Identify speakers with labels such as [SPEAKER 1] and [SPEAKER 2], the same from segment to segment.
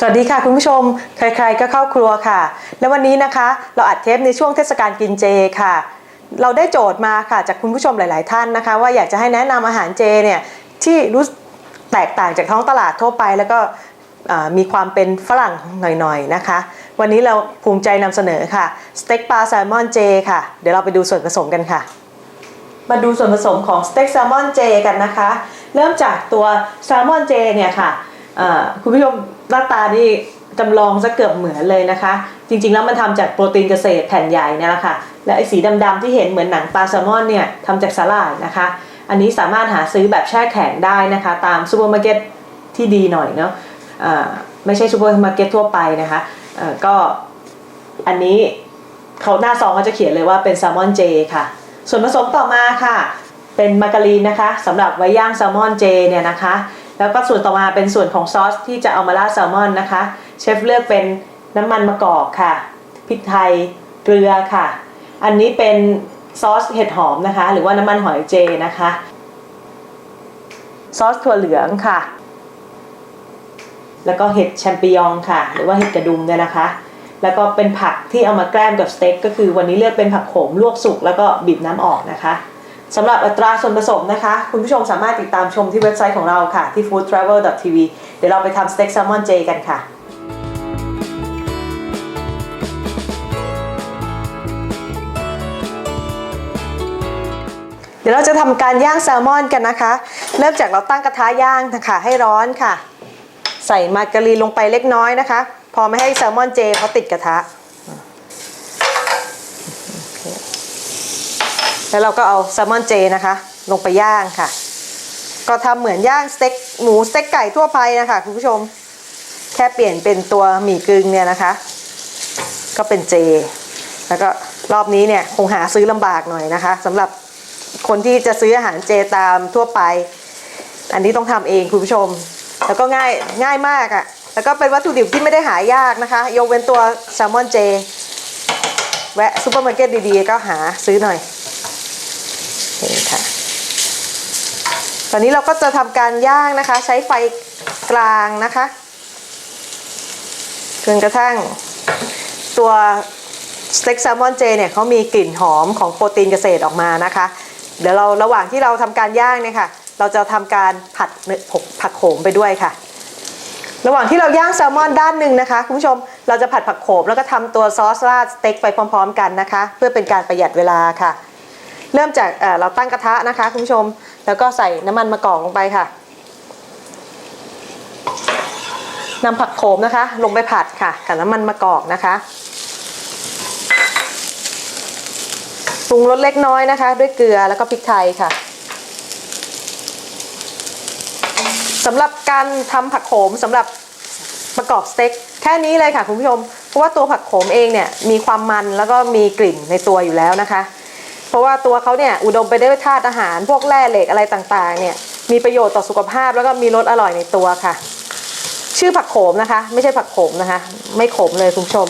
[SPEAKER 1] สวัสดีค่ะคุณผู้ชม ใครๆก็เข้าครัวค่ะ และวันนี้นะคะ เราอัดเทปในช่วงเทศกาลกินเจค่ะ เราได้โจทย์มาค่ะจากคุณผู้ชมหลาย ๆ ท่านนะคะ ว่าอยากจะให้แนะนำอาหารเจเนี่ยที่รู้แตกต่างจากท้องตลาดทั่วไป แล้วก็มีความเป็นฝรั่งหน่อย ๆ นะคะ วันนี้เราภูมิใจนำเสนอค่ะสเต็กปลาแซลมอนเจค่ะ เดี๋ยวเราไปดูส่วนผสมกันค่ะ มาดูส่วนผสมของสเต็กแซลมอนเจกันนะคะ เริ่มจากตัวแซลมอนเจเนี่ยค่ะ คุณผู้ชมหน้าตานี่จำลองซะเกือบเหมือนเลยนะคะ จริงๆแล้วมันทำจากโปรตีนเกษตรแผ่นใหญ่นี่แหละค่ะและไอ้สีดำๆที่เห็นเหมือนหนังปลาแซลมอนเนี่ยทำจากสาหร่ายนะคะ อันนี้สามารถหาซื้อแบบแช่แข็งได้นะคะ ตามซูเปอร์มาร์เก็ตที่ดีหน่อยเนาะไม่ใช่ซูเปอร์มาร์เก็ตทั่วไปนะคะก็อันนี้เขาหน้าซองก็จะเขียนเลยว่าเป็นแซลมอนเจค่ะ ส่วนผสมต่อมาค่ะ เป็นมาการีนนะคะสำหรับไว้ย่างแซลมอนเจเนี่ยนะคะ แล้วก็ส่วนต่อมาเป็นส่วนของซอสที่จะเอามาราดแซลมอนนะคะ เชฟเลือกเป็นน้ำมันมะกอกค่ะพริกไทยเกลือค่ะ อันนี้เป็นซอสเห็ดหอมนะคะ หรือว่าน้ำมันหอยเจนะคะ ซอสถั่วเหลืองค่ะ แล้วก็เห็ดแชมปิญองค่ะ หรือว่าเห็ดกระดุมเนี่ยนะคะ แล้วก็เป็นผักที่เอามาแกล้มกับสเต็กก็คือวันนี้เลือกเป็นผักโขมลวกสุกแล้วก็บีบน้ำออกนะคะ สำหรับอัตราส่วนผสมนะคะ คุณผู้ชมสามารถติดตามชมที่เว็บไซต์ของเราค่ะ ที่ foodtravel.tv เดี๋ยวเราไปทำสเต็กแซลมอนเจกันค่ะเดี๋ยวเราจะทำการย่างแซลมอนกันนะคะ เริ่มจากเราตั้งกระทะย่างนะคะให้ร้อนค่ะ ใส่มาการีนลงไปเล็กน้อยนะคะ พอไม่ให้แซลมอนเจเขาติดกระทะ แล้วเราก็เอาแซลมอนเจนะคะ ลงไปย่างค่ะ ก็ทำเหมือนย่างสเต็กหมูสเต็กไก่ทั่วไปนะคะคุณผู้ชม แค่เปลี่ยนเป็นตัวหมี่กึ่งเนี่ยนะคะ ก็เป็นเจ แล้วก็รอบนี้เนี่ยคงหาซื้อลำบากหน่อยนะคะสำหรับคนที่จะซื้ออาหารเจตามทั่วไป อันนี้ต้องทำเองคุณผู้ชม แล้วก็ง่ายง่ายมากอะ่ะแล้วก็เป็นวัตถุดิบที่ไม่ได้หายากนะคะ ยกเว้นตัวแซลมอนเจ แวะซูเปอร์มาร์เก็ตดีๆ ก็หาซื้อหน่อย โอเคค่ะ ตอนนี้เราก็จะทำการย่างนะคะ ใช้ไฟกลางนะคะจนกระทั่งตัวสเต็กแซลมอนเจเนี่ยเขามีกลิ่นหอมของโปรตีนเกษตรออกมานะคะ เดี๋ยวเราระหว่างที่เราทำการย่างเนี่ยค่ะ เราจะทำการผัดเนื้อผักโขมไปด้วยค่ะ ระหว่างที่เราย่างแซลมอนด้านหนึ่งนะคะคุณผู้ชมเราจะผัดผักโขมแล้วก็ทำตัวซอสราดสเต็กไปพร้อม ๆ กันนะคะ เพื่อเป็นการประหยัดเวลาค่ะ เริ่มจากเราตั้งกระทะนะคะคุณผู้ชม แล้วก็ใส่น้ำมันมะกอกลงไปค่ะนำผักโขมนะคะ ลงไปผัดค่ะกับน้ำมันมะกอกนะคะปรุงรสเล็กน้อยนะคะ ด้วยเกลือแล้วก็พริกไทยค่ะสำหรับการทำผักโขมสำหรับประกอบสเต็กแค่นี้เลยค่ะคุณผู้ชม เพราะว่าตัวผักโขมเองเนี่ยมีความมันแล้วก็มีกลิ่นในตัวอยู่แล้วนะคะ ราะว่าตัวเขาเนี่ยอุดมไปด้วยธาตุอาหาร พวกแร่เหล็กอะไรต่างๆเนี่ยมีประโยชน์ต่อสุขภาพแล้วก็มีรสอร่อยในตัวค่ะ ชื่อผักโขมนะคะ ไม่ใช่ผักโขมนะคะ ไม่ขมเลยคุณผู้ชม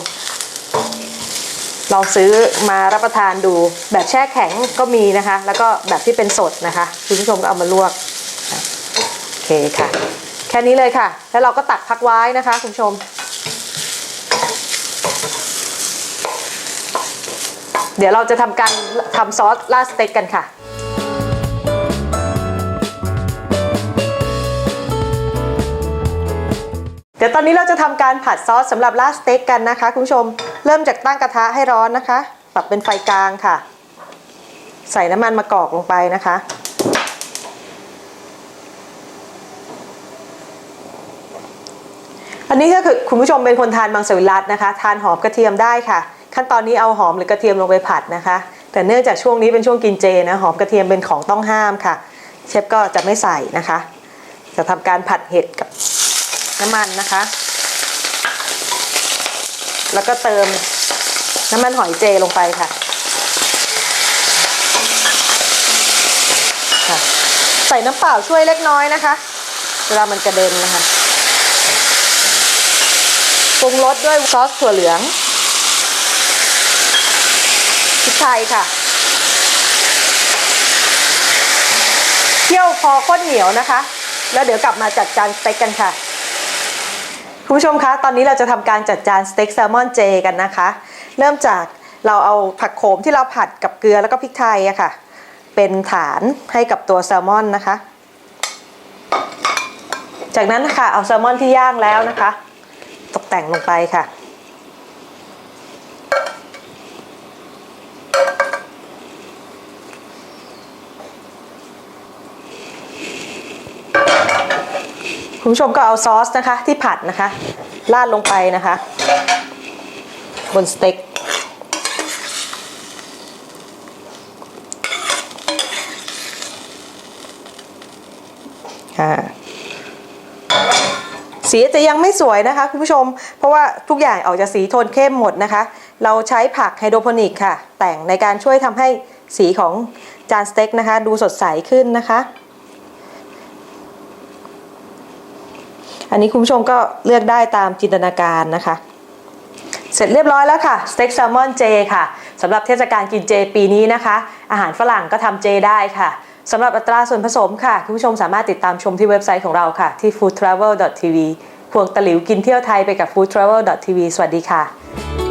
[SPEAKER 1] ลองซื้อมารับประทานดูแบบแช่แข็งก็มีนะคะ แล้วก็แบบที่เป็นสดนะคะคุณผู้ชมก็เอามาลวกโอเคค่ะ แค่นี้เลยค่ะ แล้วเราก็ตักพักไว้นะคะคุณผู้ชม เดี๋ยวเราจะทำการทำซอสราสเต็กกันค่ะ เดี๋ยวตอนนี้เราจะทำการผัดซอสสำหรับราสเต็กกันนะคะคุณผู้ชม เริ่มจากตั้งกระทะให้ร้อนนะคะ ปรับเป็นไฟกลางค่ะ ใส่น้ำมันมะกอกลงไปนะคะอันนี้ถ้าคือคุณผู้ชมเป็นคนทานมังสวิรัตนะคะ ทานหอมกระเทียมได้ค่ะ ขั้นตอนนี้เอาหอมหรือกระเทียมลงไปผัดนะคะ แต่เนื่องจากช่วงนี้เป็นช่วงกินเจนะหอมกระเทียมเป็นของต้องห้ามค่ะ เชฟก็จะไม่ใส่นะคะ จะทำการผัดเห็ดกับน้ำมันนะคะ แล้วก็เติมน้ำมันหอยเจลงไปค่ะค่ะใส่น้ำเปล่าช่วยเล็กน้อยนะคะ เวลามันกระเด็นนะคะปรุงรสด้วยซอสถั่วเหลือง ไทยค่ะเคี่ยวพอข้นเหนียวนะคะ แล้วเดี๋ยวกลับมาจัดจานสเต็กกันค่ะ คุณผู้ชมคะ ตอนนี้เราจะทำการจัดจานสเต็กแซลมอนเจกันนะคะ เริ่มจากเราเอาผักโขมที่เราผัดกับเกลือแล้วก็พริกไทยอะค่ะ เป็นฐานให้กับตัวแซลมอนนะคะ จากนั้นนะคะเอาแซลมอนที่ย่างแล้วนะคะ ตกแต่งลงไปค่ะ คุณผู้ชมก็เอาซอสนะคะที่ผัดนะคะราดลงไปนะคะ บนสเต็กค่ะสีจะยังไม่สวยนะคะคุณผู้ชม เพราะว่าทุกอย่างออกจะสีโทนเข้มหมดนะคะ เราใช้ผักไฮโดรโปนิกค่ะ แต่งในการช่วยทำให้สีของจานสเต็กนะคะ ดูสดใสขึ้นนะคะ อันนี้คุณผู้ชมก็เลือกได้ตามจินตนาการนะคะ เสร็จเรียบร้อยแล้วค่ะสเต็กแซลมอนเจค่ะสำหรับเทศกาลกินเจปีนี้นะคะ อาหารฝรั่งก็ทำเจได้ค่ะสำหรับอัตราส่วนผสมค่ะ คุณผู้ชมสามารถติดตามชมที่เว็บไซต์ของเราค่ะ ที่ foodtravel.tv พวงตะหลิวกินเที่ยวไทยไปกับ foodtravel.tv สวัสดีค่ะ